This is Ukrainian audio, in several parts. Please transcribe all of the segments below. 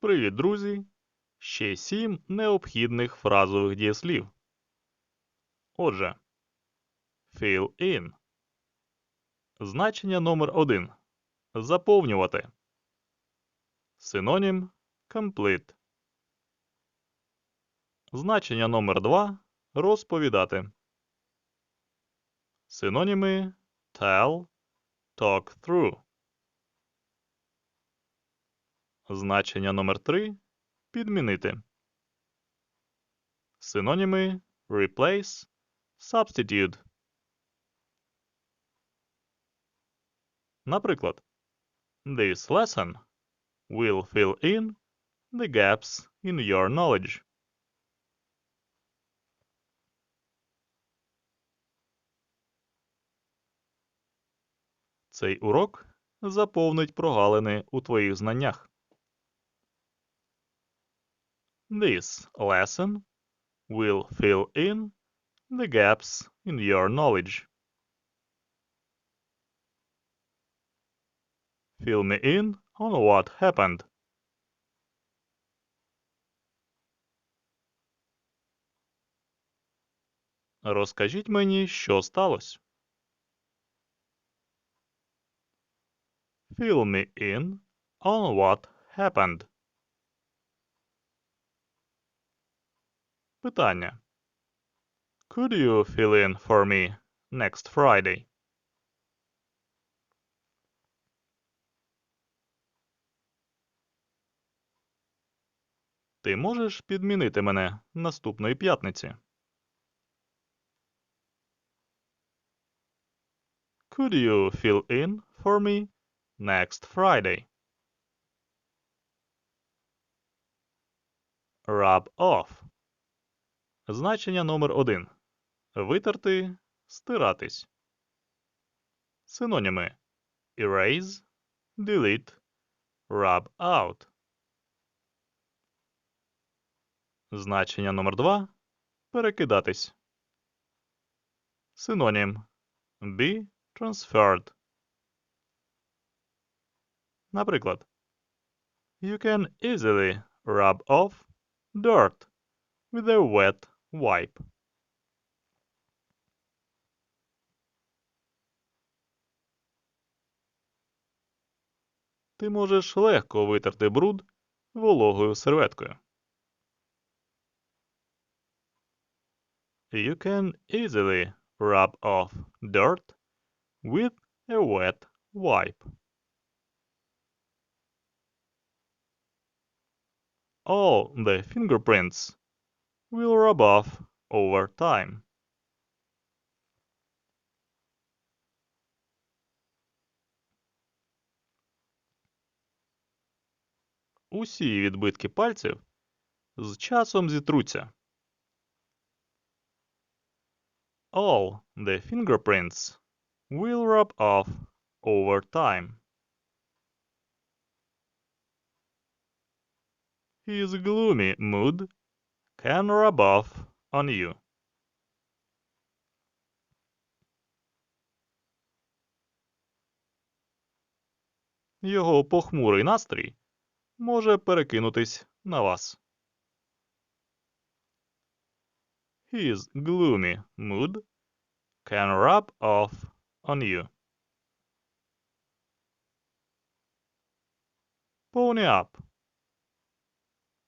Привіт, друзі! Ще сім необхідних фразових дієслів. Отже, fill in. Значення номер 1. Заповнювати. Синонім complete. Значення номер 2. Розповідати. Синоніми tell, talk through. Значення номер 3 підмінити. Синоніми replace, substitute. Наприклад, This lesson will fill in the gaps in your knowledge. Цей урок заповнить прогалини у твоїх знаннях. This lesson will fill in the gaps in your knowledge. Fill me in on what happened. Розкажіть мені, що сталося. Fill me in on what happened. Питання. Could you fill in for me next Friday? Ти можеш підмінити мене наступної п'ятниці? Could you fill in for me next Friday? Rub off. Значення номер 1. Витерти, стиратись. Синоніми erase, delete, rub out. Значення номер 2. Перекидатись. Синонім be transferred. Наприклад, You can easily rub off dirt with a wet wipe. Ти можеш легко витерти бруд вологою серветкою. You can easily rub off dirt with a wet wipe. All the fingerprints will rub off over time. Усі відбитки пальців з часом зітруться. All the fingerprints will rub off over time. His gloomy mood can rub off on you. Його похмурий настрій може перекинутись на вас. His gloomy mood can rub off on you. Pony up.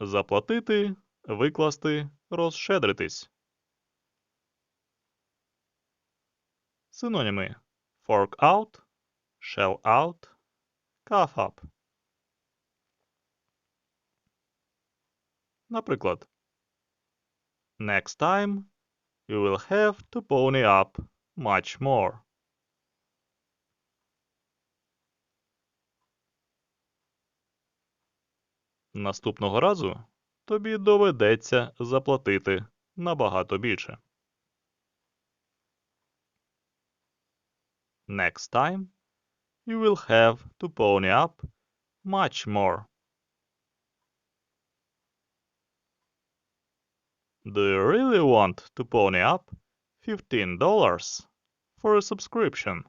Заплатити, викласти, розщедритись. Синоніми fork out, shell out, cough up. Наприклад, Next time you will have to pony up much more. Наступного разу тобі доведеться заплатити набагато більше. Next time you will have to pony up much more. Do you really want to pony up $15 for a subscription?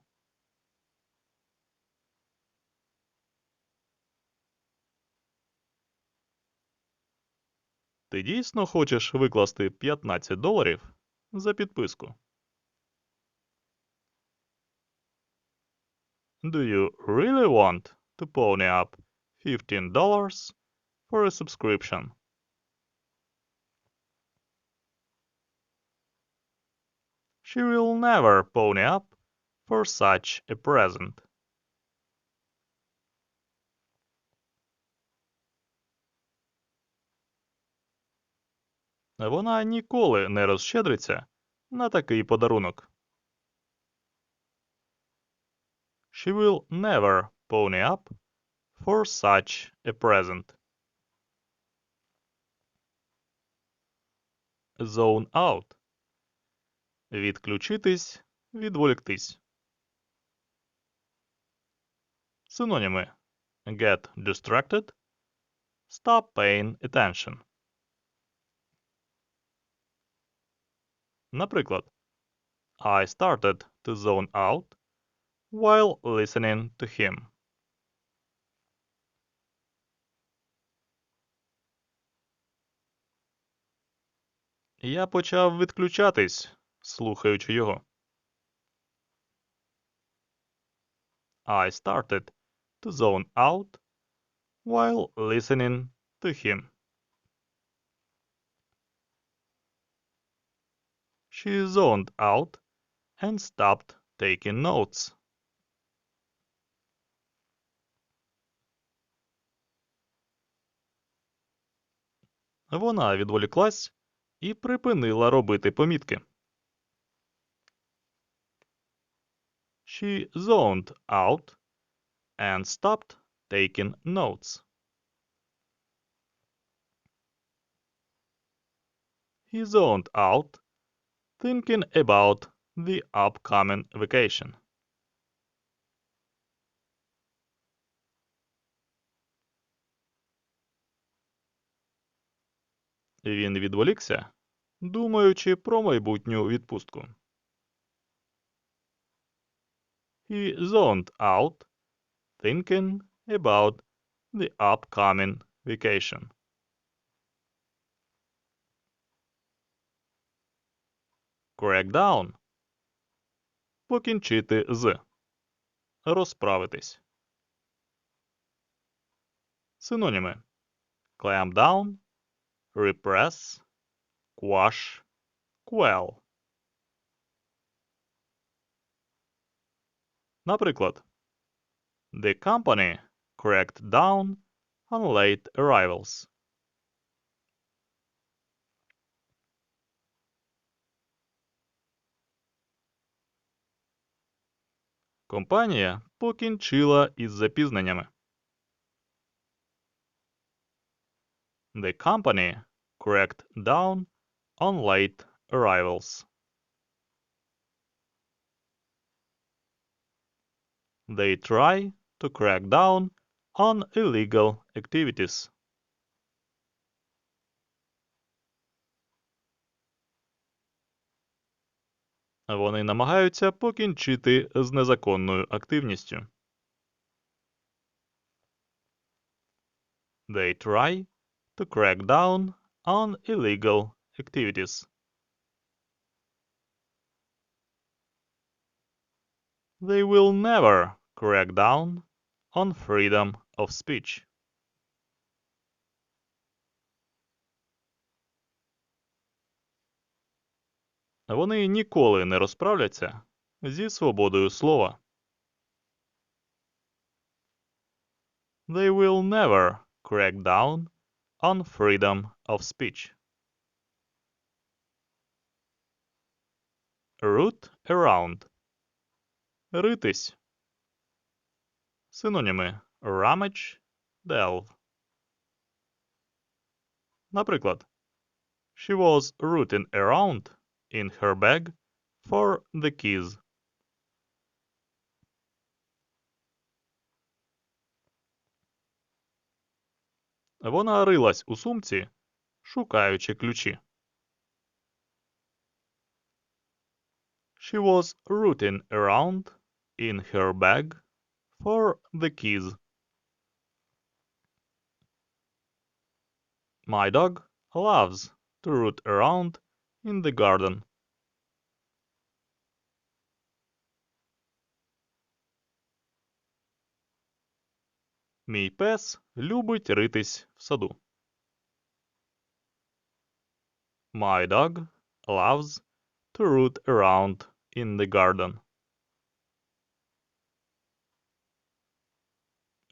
Ти дійсно хочеш викласти 15 доларів за підписку? Do you really want to pony up $15 for a subscription? She will never pony up for such a present. Вона ніколи не розщедриться на такий подарунок. She will never pony up for such a present. Zone out. Відключитись, відволіктись. Синоніми get distracted, stop paying attention. Наприклад, I started to zone out while listening to him. Я почав відключатись, слухаючи його. I started to zone out while listening to him. She zoned out and stopped taking notes. Вона відволіклась і припинила робити помітки. She zoned out and stopped taking notes. He zoned out thinking about the upcoming vacation. Він відволікся, думаючи про майбутню відпустку. He zoned out, thinking about the upcoming vacation. Crack down. Покінчити з. Розправитись. Синоніми. Clamp down, repress, quash, quell. Наприклад, The company cracked down on late arrivals. Компанія покінчила із запізненнями. The company cracked down on late arrivals. They try to crack down on illegal activities. Вони намагаються покінчити з незаконною активністю. They try to crack down on illegal activities. They will never crack down on freedom of speech. Вони ніколи не розправляться зі свободою слова. They will never crack down on freedom of speech. Root around. Ритись. Синоніми rummage, delve. Наприклад, She was rooting around in her bag for the keys. Вона рилась у сумці, шукаючи ключі. She was rooting around in her bag for the keys. My dog loves to root around in the garden. Мій пес любить ритись в саду. My dog loves to root around in the garden.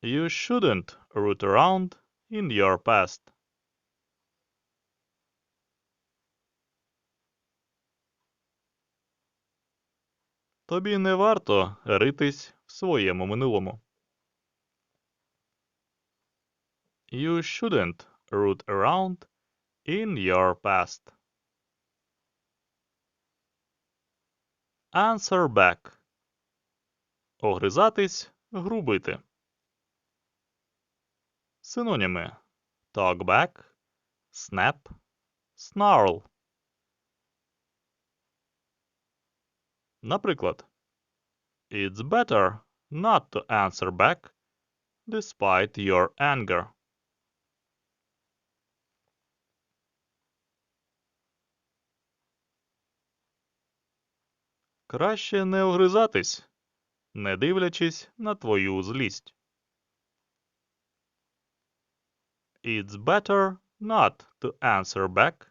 You shouldn't root around in your past. Тобі не варто ритись в своєму минулому. You shouldn't root around in your past. Answer back. Огризатись, грубити. Синоніми talk back, snap, snarl. Наприклад, It's better not to answer back despite your anger. Краще не огризатись, не дивлячись на твою злість. It's better not to answer back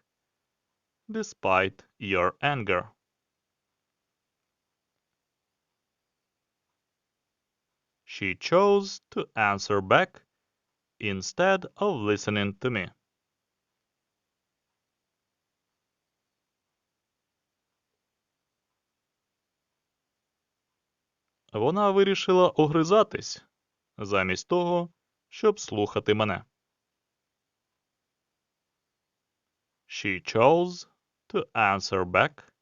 despite your anger. She chose to answer back instead of listening to me. Вона вирішила огризатись замість того, щоб слухати мене. She chose to answer back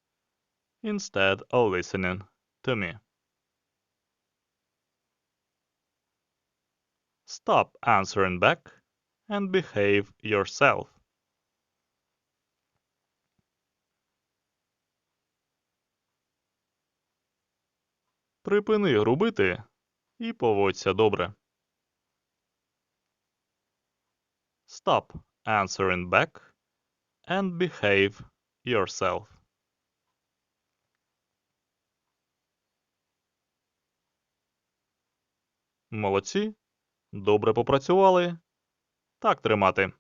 instead of listening to me. Stop answering back and behave yourself. Припини грубити і поводься добре. Stop answering back and behave yourself. Молодці. Добре попрацювали. Так тримати.